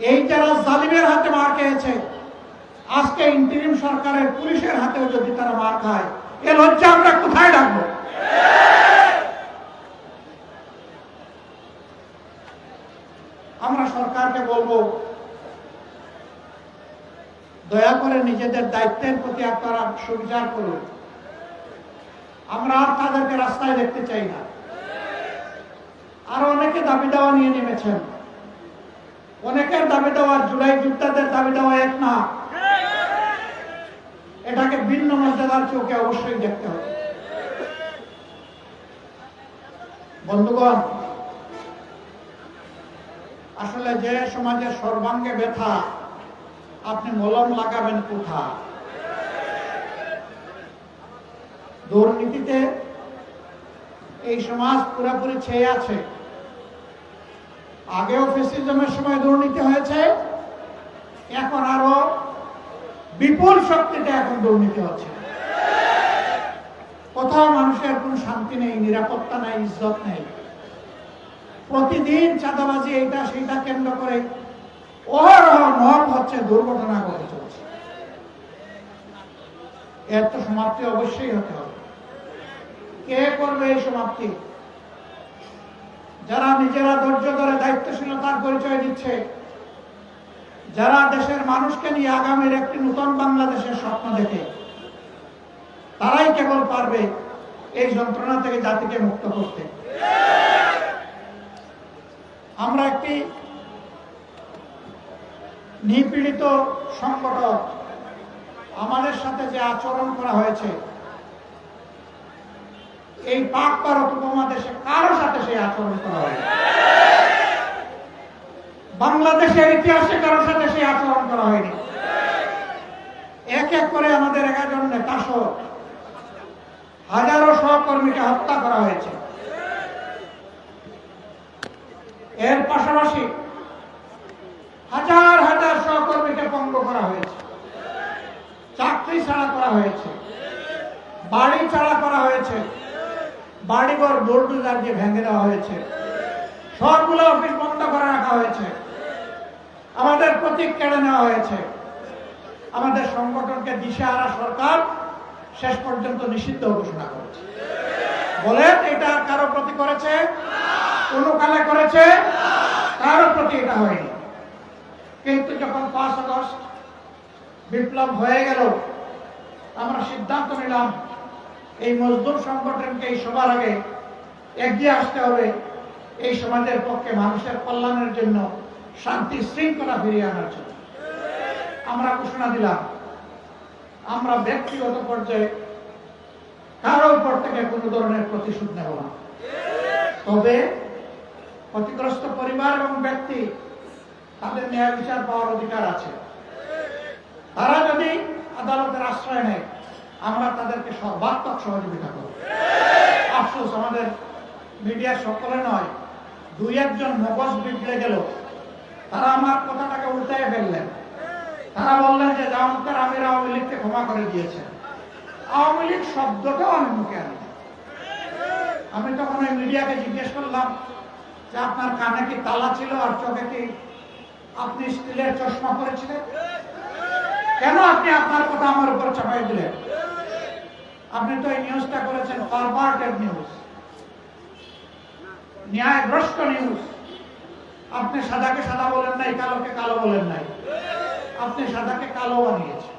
এই যারা জালিমের হাতে মার খেয়েছে। আজকে ইন্টারিম সরকারের পুলিশের হাতেও যদি তারা মার খায়, এ লজ্জা আমরা কোথায় রাখব? আমরা সরকারকে বলব, দয়া করে নিজেদের দায়িত্বের প্রতি আপনারা সুবিচার করুন। আমরা আর তাদেরকে রাস্তায় দেখতে চাই না। আরও অনেকে দাবি দেওয়া নিয়ে নেমেছেন। অনেকের দাবি দেওয়া জুলাই যোদ্ধাদের দাবি দেওয়া এক না। এটাকে ভিন্ন মর্যাদার চোখে অবশ্যই দেখতে হবে। বন্ধুগণ, আসলে যে সমাজের সর্বাঙ্গে ব্যথা, আপনি মলম লাগাবেন কোথা দুর্নীতিতে এই সমাজ পুরোপুরি ছেয়ে আছে। আগেও ফেসিজমের সময় দুর্নীতি হয়েছে, এখন আরও বিপুল শক্তিতে এখন দুর্নীতি হচ্ছে। কোথাও মানুষের কোনো শান্তি নেই, নিরাপত্তা নেই, ইজ্জত নেই। প্রতিদিন চাঁদাবাজি এইটা সেইটা কেন্দ্র করে অহরহ মহৎ হচ্ছে, দুর্ঘটনা ঘটে চলছে। এর তো সমাপ্তি অবশ্যই হতে হবে। কে করবে এই সমাপ্তি? যারা নিজেরা ধৈর্য ধরে দায়িত্বশীলতার পরিচয় দিচ্ছে, যারা দেশের মানুষকে নিয়ে আগামীর একটি নতুন বাংলাদেশের স্বপ্ন দেখে, তারাই কেবল পারবে এই যন্ত্রণা থেকে জাতিকে মুক্ত করতে। আমরা একটি নিপীড়িত সংগঠন আমাদের সাথে যে আচরণ করা হয়েছে এই পাক ভারত উপমহাদেশে কারও সাথে সেই আচরণ করা হয়নি বাংলাদেশের ইতিহাসে কারোর সাথে সেই আচরণ করা হয়নি এক এক করে আমাদের এগারোজন নেতা সহ হাজারো সহকর্মীকে হত্যা করা হয়েছে। এর পাশাপাশি হাজার হাজার সহকর্মীকে পঙ্গ করা হয়েছে। চাকরি ছাড়া করা হয়েছে। বাড়ি ছাড়া করা হয়েছে। বাড়িঘর, বোল্ডুজার দিয়ে ভেঙে দেওয়া হয়েছে সবগুলো অফিস বন্ধ করে রাখা হয়েছে। আমাদের প্রতীক কেড়ে নেওয়া হয়েছে। আমাদের সংগঠনকে দিশেহারা সরকার শেষ পর্যন্ত নিষিদ্ধ ঘোষণা করেছে। বলেন, এটা কারও প্রতি করেছে? কোন কালে করেছে? কারও প্রতি এটা হয়নি। কিন্তু যখন পাঁচ আগস্ট বিপ্লব হয়ে গেল, আমরা সিদ্ধান্ত নিলাম এই মজদুর সংগঠনকে এই সবার আগে এগিয়ে আসতে হবে। এই সমাজের পক্ষে মানুষের কল্যাণের জন্য শান্তি শৃঙ্খলা ফিরিয়ে আনার জন্য। আমরা ঘোষণা দিলাম, আমরা ব্যক্তিগত পর্যায়ে কারও উপর থেকে কোনো ধরনের প্রতিশোধ নেব না। তবে ক্ষতিগ্রস্ত পরিবার এবং ব্যক্তি তাদের ন্যায় বিচার পাওয়ার অধিকার আছে। তারা যদি আদালতের আশ্রয় নেয় আমরা তাদেরকে সর্বাত্মক সহযোগিতা করব। আফসোস, আমাদের মিডিয়া সকলে নয়, দুই একজন মগজ বিগড়ে গেল। তারা আমার কথাটাকে উল্টায় ফেললেন। তারা বললেন যে জামাতের আমির আওয়ামী লীগকে ক্ষমা করে দিয়েছেন আওয়ামী লীগ শব্দটাও আমি মুখে আনি আমি তখন ওই মিডিয়াকে জিজ্ঞেস করলাম যে, আপনার কানে কি তালা ছিল আর চোখে কি আপনি স্টিলের চশমা পরেছিলেন? কেন আপনি আপনার কথা আমার উপর চাপাই দিলেন? আপনি তো এই নিউজটা করেছেন পারভার্টেড নিউজ ন্যায়গ্রস্ত নিউজ আপনি সাদাকে সাদা বলেন নাই, কালোকে কালো বলেন নাই। আপনি সাদাকে কালো বানিয়েছেন।